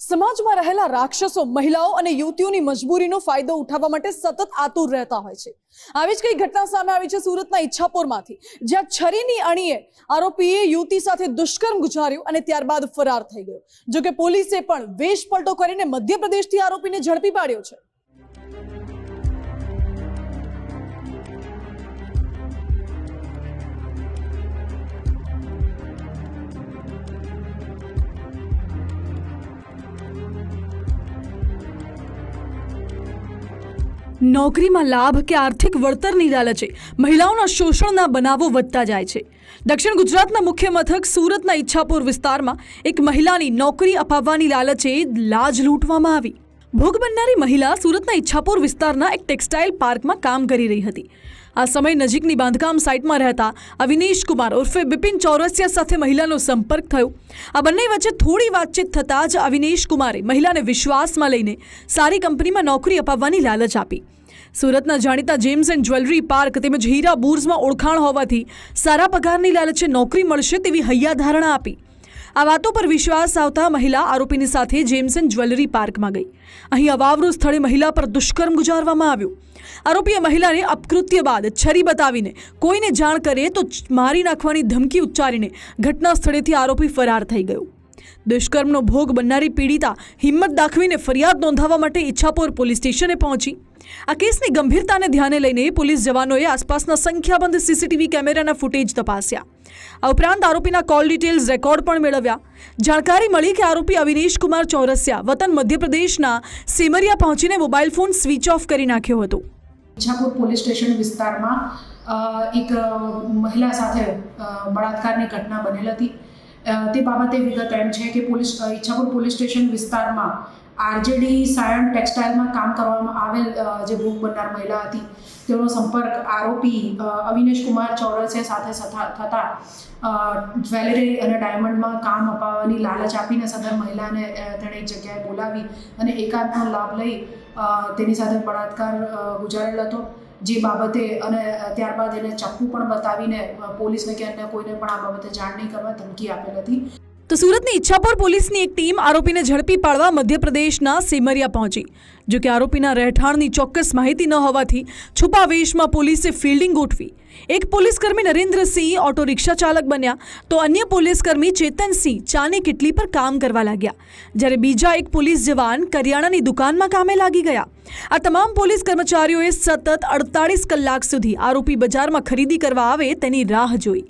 સમાજમાં રહેલા રાક્ષસો, મહિલાઓ અને યુવતીઓની મજબૂરીનો ફાયદો ઉઠાવવા માટે સતત આતુર રહેતા હોય છે. આવી જ કઈ ઘટના સામે આવી છે સુરતના ઈચ્છાપુરમાંથી, જ્યાં છરીની અણીએ આરોપીએ યુવતી સાથે દુષ્કર્મ ગુજાર્યું અને ત્યારબાદ ફરાર થઈ ગયો. જોકે પોલીસે પણ વેશ પલટો કરીને મધ્યપ્રદેશથી આરોપીને ઝડપી પાડ્યો છે. નોકરીમાં લાભ કે આર્થિક વળતરની લાલચે મહિલાઓના શોષણના બનાવો વધતા જાય છે. દક્ષિણ ગુજરાતના મુખ્ય મથક સુરતના ઈચ્છાપુર વિસ્તારમાં એક મહિલાની નોકરી અપાવવાની લાલચે લાજ લૂંટવામાં આવી. ભોગ બનનારી મહિલા સુરતના ઈચ્છાપુર વિસ્તારના એક ટેક્સટાઇલ પાર્કમાં કામ કરી રહી હતી. આ સમય નજીકની બાંધકામ સાઇટમાં રહેતા અવિનેશ કુમાર ઉર્ફે બિપિન ચૌરસિયા સાથે મહિલાનો સંપર્ક થયો. આ બંને વચ્ચે થોડી વાતચીત થતાં જ અવિનેશ કુમારે મહિલાને વિશ્વાસમાં લઈને સારી કંપનીમાં નોકરી અપાવવાની લાલચ આપી. સુરતના જાણીતા જેમ્સ એન્ડ જ્વેલરી પાર્ક તેમજ હીરા બુર્સમાં ઓળખાણ હોવાથી સારા પગારની લાલચે નોકરી મળશે તેવી હૈયાધારણા આપી. આ વાતો પર વિશ્વાસ આવતા મહિલા આરોપીની સાથે જેમ્સ એન્ડ જ્વેલરી પાર્કમાં ગઈ. અહીં અવાવરૂ સ્થળે મહિલા પર દુષ્કર્મ ગુજારવામાં આવ્યું. આરોપીએ મહિલાને અપકૃત્ય બાદ છરી બતાવીને કોઈને જાણ કરે તો મારી નાખવાની ધમકી ઉચ્ચારીને ઘટના સ્થળેથી આરોપી ફરાર થઈ ગયો. દુષ્કર્મનો ભોગ બનનારી પીડિતા હિંમત દાખવીને ફરિયાદ નોંધાવવા માટે ઈચ્છાપોર પોલીસ સ્ટેશને પહોંચી. આ કેસની ગંભીરતાને ધ્યાને લઈને પોલીસ જવાનોએ આસપાસના સંખ્યાબંધ સીસીટીવી કેમેરાના ફૂટેજ તપાસ્યા. આ ઉપરાંત આરોપીના કોલ ડિટેલ્સ રેકોર્ડ પણ મેળવ્યા. જાણકારી મળી કે આરોપી અવિનેશ કુમાર ચૌરસિયા વતન મધ્યપ્રદેશના સેમરિયા પહોંચીને મોબાઈલ ફોન સ્વિચ ઓફ કરી નાખ્યો હતો. ઈચ્છાપુર પોલીસ સ્ટેશન વિસ્તારમાં એક મહિલા સાથે બળાત્કારની ઘટના બનેલ હતી. તે બાબતે વિગત એમ છે કે પોલીસ ઈચ્છાપુર પોલીસ સ્ટેશન વિસ્તારમાં આરજેડી સાયણ ટેક્સટાઇલમાં કામ કરવામાં આવેલ જે ભોગ બનનાર મહિલા હતી, તેનો સંપર્ક આરોપી અવિનેશ કુમાર ચૌરસિયા સાથે થતા જ્વેલરી અને ડાયમંડમાં કામ અપાવવાની લાલચ આપીને સદર મહિલાને તેણે એક જગ્યાએ બોલાવી અને એકાંતનો લાભ લઈ તેની સાથે બળાત્કાર ગુજારેલ હતો. જે બાબતે અને ત્યારબાદ એને ચપ્પુ પણ બતાવીને પોલીસને કે અન્ય કોઈને પણ આ બાબતે જાણ નહીં કરવા ધમકી આપેલ હતી. તો સુરતની ઈચ્છાપુર પોલીસની એક ટીમ આરોપીને ઝડપી પાડવા મધ્યપ્રદેશના સિમરિયા પહોંચી. જો કે આરોપીના રહેઠાણની ચોક્કસ માહિતી ન હોવાથી છુપા વેશમાં પોલીસે ફિલ્ડિંગ ગોઠવી. એક પોલીસકર્મી નરેન્દ્રસિંહ ઓટો રિક્ષા ચાલક બન્યા તો અન્ય પોલીસકર્મી ચેતનસિંહ ચાની કિટલી પર કામ કરવા લાગ્યા. જ્યારે બીજા એક પોલીસ જવાન કરિયાણાની દુકાનમાં કામે લાગી ગયા. આ તમામ પોલીસ કર્મચારીઓએ સતત અડતાળીસ કલાક સુધી આરોપી બજારમાં ખરીદી કરવા આવે તેની રાહ જોઈ.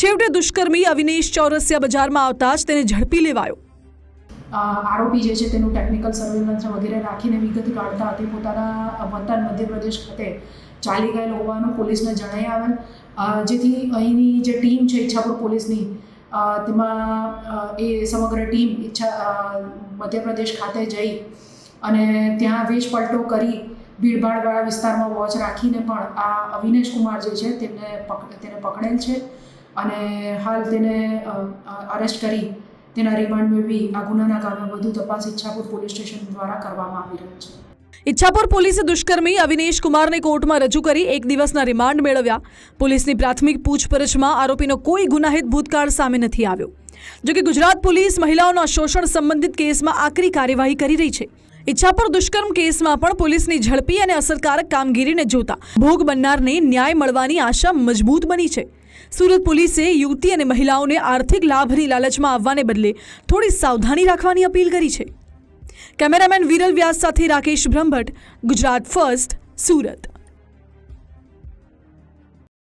છેવટે દુષ્કર્મી અવિનેશ ચૌરસિયા બજારમાં આવતા જ તેને ઝડપી લેવાયો. આરોપી જે છે તેનું ટેકનિકલ સર્વેલન્સ વગેરે રાખીને વિગત કાઢતા તે પોતાના વતન મધ્યપ્રદેશ ખાતે ચાલી ગયેલ હોવાનું પોલીસને જણાઈ આવેલ. જેથી અહીંની જે ટીમ છે ઈચ્છાપુર પોલીસની તેમાં એ સમગ્ર ટીમ ઈચ્છા મધ્યપ્રદેશ ખાતે જઈ અને ત્યાં વેશપલટો કરી ભીડભાડવાળા વિસ્તારમાં વોચ રાખીને પણ આ અવિનેશ કુમાર જે છે તેમને તેને પકડેલ છે. અને હાલ તેને અરેસ્ટ કરી તેના રિમાન્ડ મેળવી આ ગુનાના કામે વધુ તપાસ ઈચ્છાપુર પોલીસ સ્ટેશન દ્વારા કરવામાં આવી રહી છે. ઈચ્છાપુર પોલીસે દુષ્કર્મી અવિનેશ કુમારને કોર્ટમાં રજૂ કરી એક દિવસના રિમાન્ડ મેળવ્યા. પોલીસની પ્રાથમિક પૂછપરછમાં આરોપીનો કોઈ ગુનાહિત ભૂતકાળ સામે નથી આવ્યો. જોકે ગુજરાત પોલીસ મહિલાઓના શોષણ સંબંધિત કેસમાં આકરી કાર્યવાહી કરી રહી છે. ઈચ્છાપુર દુષ્કર્મ કેસમાં પણ પોલીસની ઝડપી અને અસરકારક કામગીરીને જોતા ભોગ બનનારને ન્યાય મળવાની આશા મજબૂત બની છે. સુરત પોલીસે યુવતી અને મહિલાઓને આર્થિક લાભની લાલચમાં આવવાને બદલે થોડી સાવધાની રાખવાની અપીલ કરી છે. કેમેરામેન વિરલ વ્યાસ સાથે રાકેશ બ્રહ્મભટ્ટ, ગુજરાત ફર્સ્ટ, સુરત.